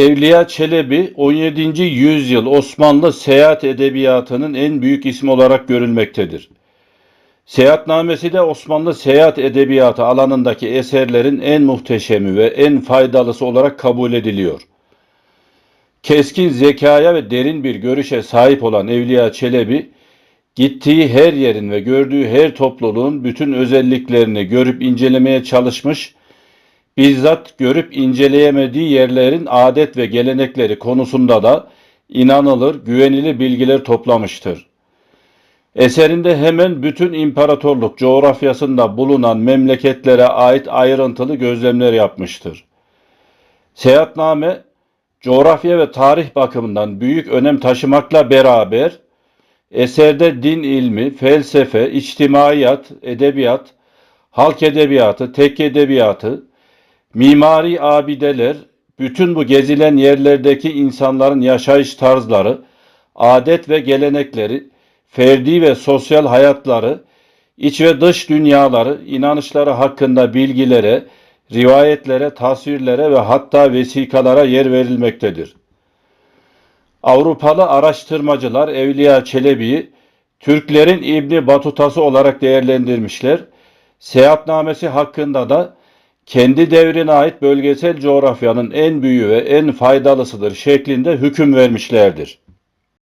Evliya Çelebi 17. yüzyıl Osmanlı seyahat edebiyatının en büyük ismi olarak görülmektedir. Seyahatnamesi de Osmanlı seyahat edebiyatı alanındaki eserlerin en muhteşemi ve en faydalısı olarak kabul ediliyor. Keskin zekaya ve derin bir görüşe sahip olan Evliya Çelebi, gittiği her yerin ve gördüğü her topluluğun bütün özelliklerini görüp incelemeye çalışmış, bizzat görüp inceleyemediği yerlerin adet ve gelenekleri konusunda da inanılır, güvenilir bilgiler toplamıştır. Eserinde hemen bütün imparatorluk coğrafyasında bulunan memleketlere ait ayrıntılı gözlemler yapmıştır. Seyahatname, coğrafya ve tarih bakımından büyük önem taşımakla beraber, eserde din ilmi, felsefe, içtimaiyat, edebiyat, halk edebiyatı, tekke edebiyatı, mimari abideler, bütün bu gezilen yerlerdeki insanların yaşayış tarzları, adet ve gelenekleri, ferdi ve sosyal hayatları, iç ve dış dünyaları, inanışları hakkında bilgilere, rivayetlere, tasvirlere ve hatta vesikalara yer verilmektedir. Avrupalı araştırmacılar Evliya Çelebi'yi Türklerin İbni Batutası olarak değerlendirmişler. Seyahatnamesi hakkında da kendi devrine ait bölgesel coğrafyanın en büyüğü ve en faydalısıdır şeklinde hüküm vermişlerdir.